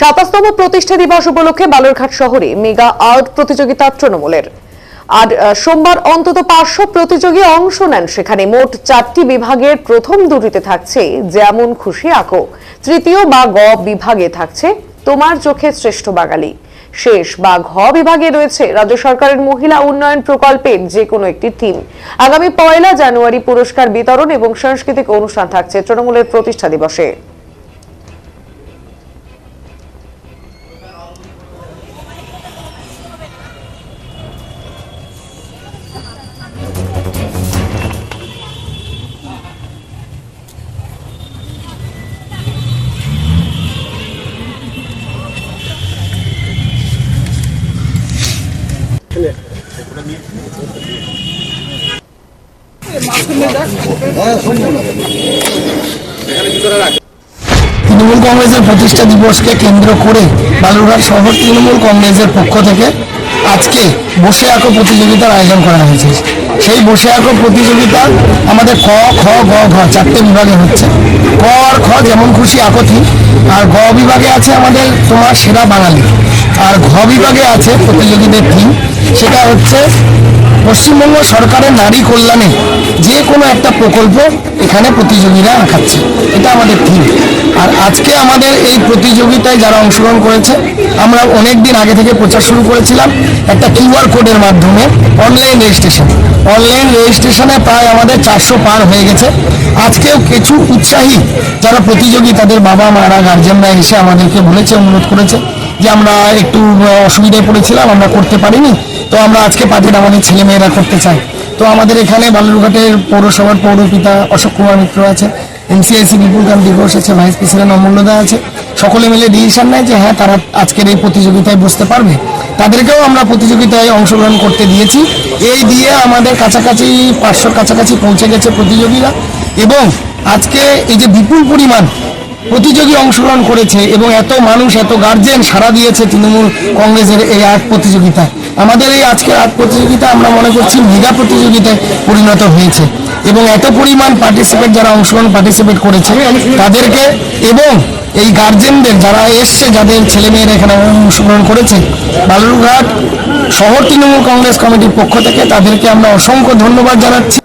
সাতাশতম প্রতিষ্ঠা দিবস উপলক্ষে বালুরঘাট শহরে মেগা আর্ট প্রতিযোগিতা তৃণমূলের। আর সোমবার অন্তত পাঁচশো প্রতিযোগী অংশ নেন সেখানে মোট চারটি বিভাগের প্রথম দুটিতে থাকছে যেমন খুশি আঁকো, তৃতীয় বা গ বিভাগে থাকছে তোমার চোখে শ্রেষ্ঠ বাঙালি। শেষ বা ঘ বিভাগে রয়েছে রাজ্য সরকারের মহিলা উন্নয়ন প্রকল্পের যে কোনো একটি থিম। আগামী পয়লা জানুয়ারি পুরস্কার বিতরণ এবং সাংস্কৃতিক অনুষ্ঠান থাকছে তৃণমূলের প্রতিষ্ঠা দিবসে। তৃণমূল কংগ্রেসের প্রতিষ্ঠা দিবসকে কেন্দ্র করে বালুরঘাট শহর তৃণমূল কংগ্রেসের পক্ষ থেকে আজকে বসে আঁকো প্রতিযোগিতার আয়োজন করা হয়েছে। সেই বসে আঁকো প্রতিযোগিতা আমাদের ক খ, গ, ঘ চারটে বিভাগে হচ্ছে। ক আর খ যেমন খুশি আঁকতি আর গ বিভাগে আছে আমাদের তোমার সেরা বাঙালি। আর ঘ বিভাগে আছে প্রতিযোগীদের থিম সেটা হচ্ছে পশ্চিমবঙ্গ সরকারের নারী কল্যাণে যে কোনো একটা প্রকল্প এখানে প্রতিযোগীরা আঁকাচ্ছে। এটা আমাদের থিম আর আজকে আমাদের এই প্রতিযোগিতায় যারা অংশগ্রহণ করেছে, আমরা অনেক দিন আগে থেকে প্রচার শুরু করেছিলাম একটা কিউআর কোডের মাধ্যমে অনলাইন রেজিস্ট্রেশন। অনলাইন রেজিস্ট্রেশনে প্রায় আমাদের চারশো পার হয়ে গেছে। আজকেও কিছু উৎসাহী যারা প্রতিযোগী, তাদের বাবা মারা গার্জেনরা এসে আমাদেরকে বলেছে, অনুরোধ করেছে। যে আমরা একটু অসুবিধায় পড়েছিলাম, আমরা করতে পারিনি। তো আমরা আজকে পার্টির আমাদের ছেলে মেয়েরা করতে চাই তো আমাদের এখানে বালুরঘাটের পৌরসভার পৌরপিতা অশোক কুমার মিত্র আছে, এনসিআইসি বিপুলকান্তি ঘোষ আছে, ভাইস প্রেসিডেন্ট অমূল্যদা আছে। সকলে মিলে ডিসিশন নেয় যে হ্যাঁ তারা আজকের এই প্রতিযোগিতায় বসতে পারবে। তাদেরকেও আমরা প্রতিযোগিতায় অংশগ্রহণ করতে দিয়েছি। এই দিয়ে আমাদের কাছাকাছি পাঁচশোর কাছাকাছি পৌঁছে গেছে প্রতিযোগীরা। এবং আজকে এই যে বিপুল পরিমাণ প্রতিযোগী অংশগ্রহণ করেছে এবং এত মানুষ, এত গার্জেন সাড়া দিয়েছে তৃণমূল কংগ্রেসের এই আর্ট প্রতিযোগিতায়। আমাদের এই আজকের আর্ট প্রতিযোগিতা আমরা মনে করছি মেগা প্রতিযোগিতায় পরিণত হয়েছে এবং এত পরিমাণ পার্টিসিপেট যারা অংশগ্রহণ পার্টিসিপেট করেছে, তাদেরকে এবং এই গার্জেনদের যারা এসছে, যাদের ছেলেমেয়েরা এখানে অংশগ্রহণ করেছে, বালুরঘাট শহর তৃণমূল কংগ্রেস কমিটির পক্ষ থেকে তাদেরকে আমরা অসংখ্য ধন্যবাদ জানাচ্ছি।